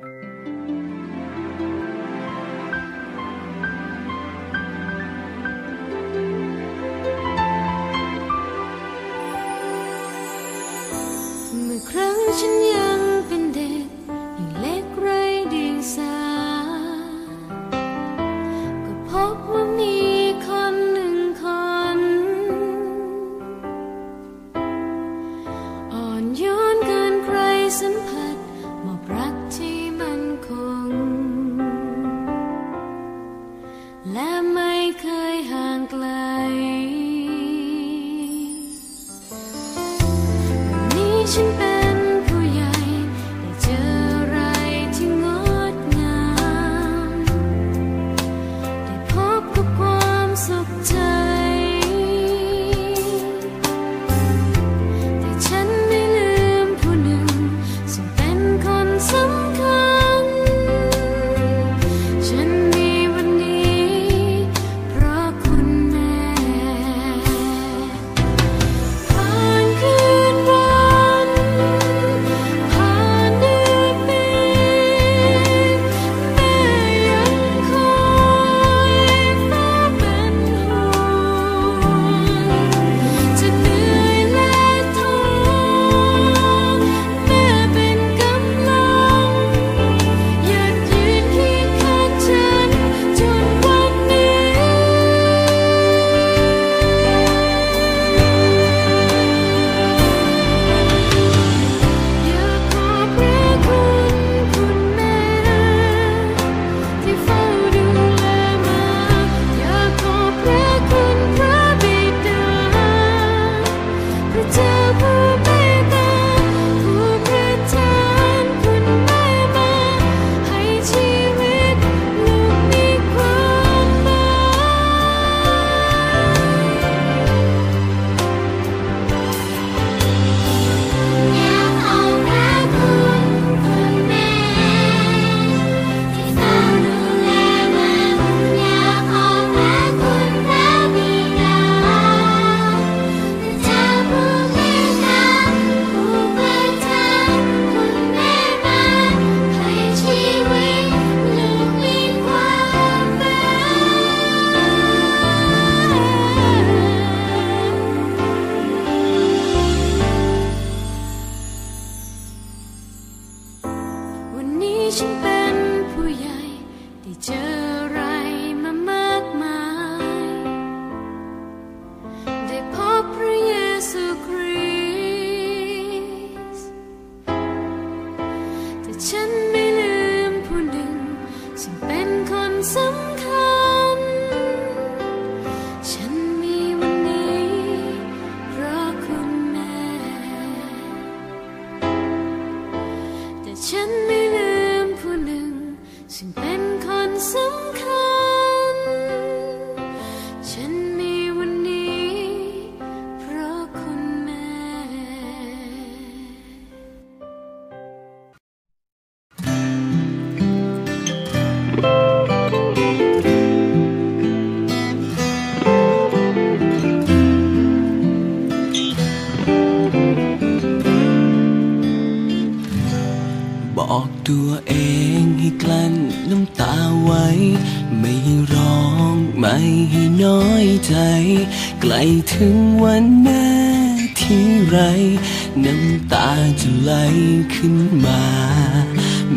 เมื่อครั้งฉัน แต่ บอกตัวเองให้กลั้นน้ำตาไว้ ไม่ให้ร้องไม่ให้น้อยใจ ใกล้ถึงวันแม่ที่ไร น้ำตาจะไหลขึ้นมา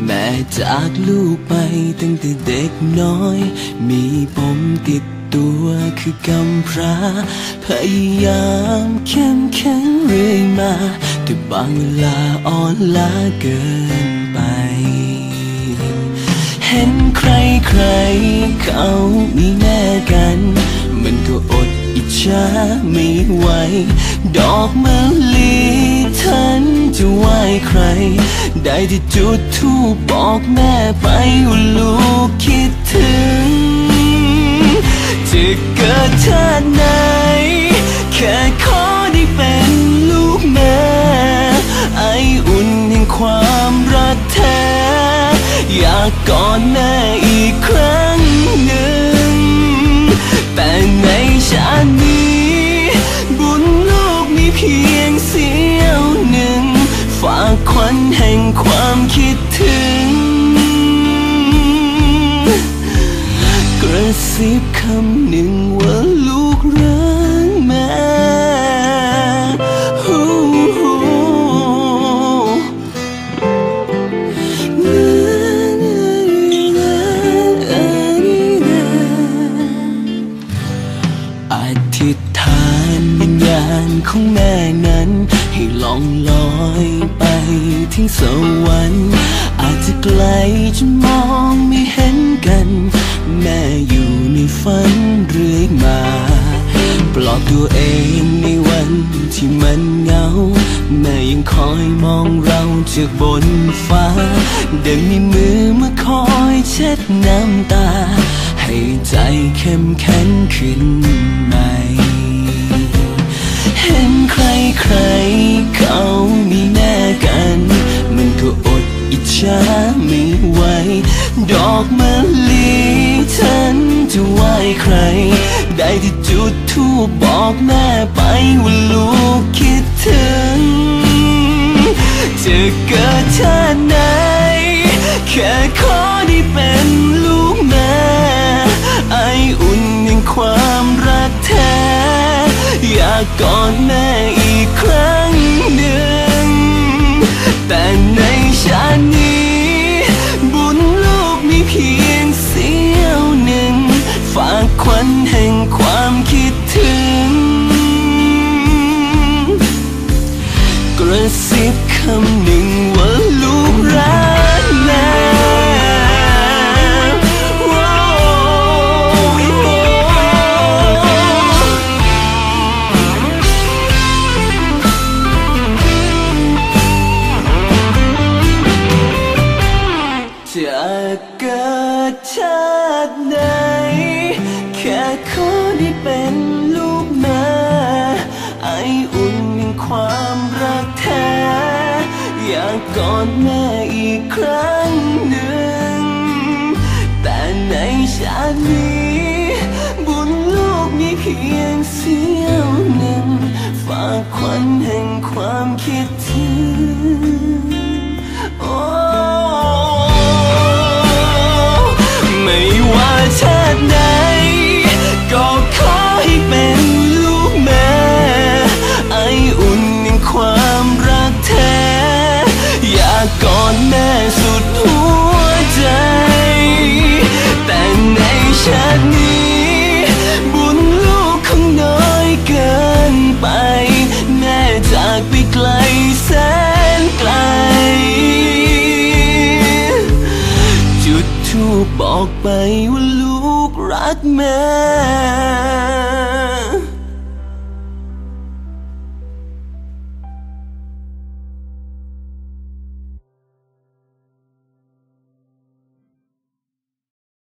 แม่จากลูกไปตั้งแต่เด็กน้อย มีผมติดตัวคือกำพร้า พยายามเข้มแข็งเรื่อยมา แต่บางเวลาอ่อนล้าเกิน ครเขามีแน่กัน มันก็อดอิจฉาไม่ไหว ดอกมะลิทันจะไหว้ใคร ได้ที่จุดทูปบอกแม่ไปว่า อยากกอดแม่อีกครั้งหนึ่ง แต่ในชาตินี้ บุญลูกมีเพียงเสี้ยวหนึ่ง ฝากควันแห่งความคิดถึง กระซิบคำหนึ่งว่าลูกรัก ธิษฐานวิญญาณของแม่นั้น ให้ล่องลอยไปถึงสวรรค์อาจจะไกลจนมองไม่เห็นกัน แม่อยู่ในฝันเรื่อยมา ปลอบตัวเองในวันที่มันเหงา แม่ยังคอยมองเราจากบนฟ้า เดินมีมือมาคอยเช็ดน้ำตา ให้ใจเข้มแข็งขึ้นใหม่เห็นใครใครเขามีแน่กัน มันก็อดอิจฉาไม่ไหว ดอกมะลิฉันจะไหว้ใคร ได้ที่จุดทูบบอกแม่ไปากกอดแม่อีกครั้งหนึ่ง แต่ในชาตินี้ บุญลูกมีเพียงเสี้ยวหนึ่ง ฝากควันแห่งความคิดถึง กระซิบคำหนึ่งว่า อบแม่อีกครั้งหนึ่ง แต่ในชาตินี้ บุญลูกมีเพียงเสี้ยวหนึ่ง ฝากควันแห่งความคิดถึง อดแม่สุดหัวใจ แต่ในชาตินี้ บุญลูกคงน้อยเกินไป แม่จากไปไกลแสนไกล จุดทูบบอกไปว่าลูกรักแม่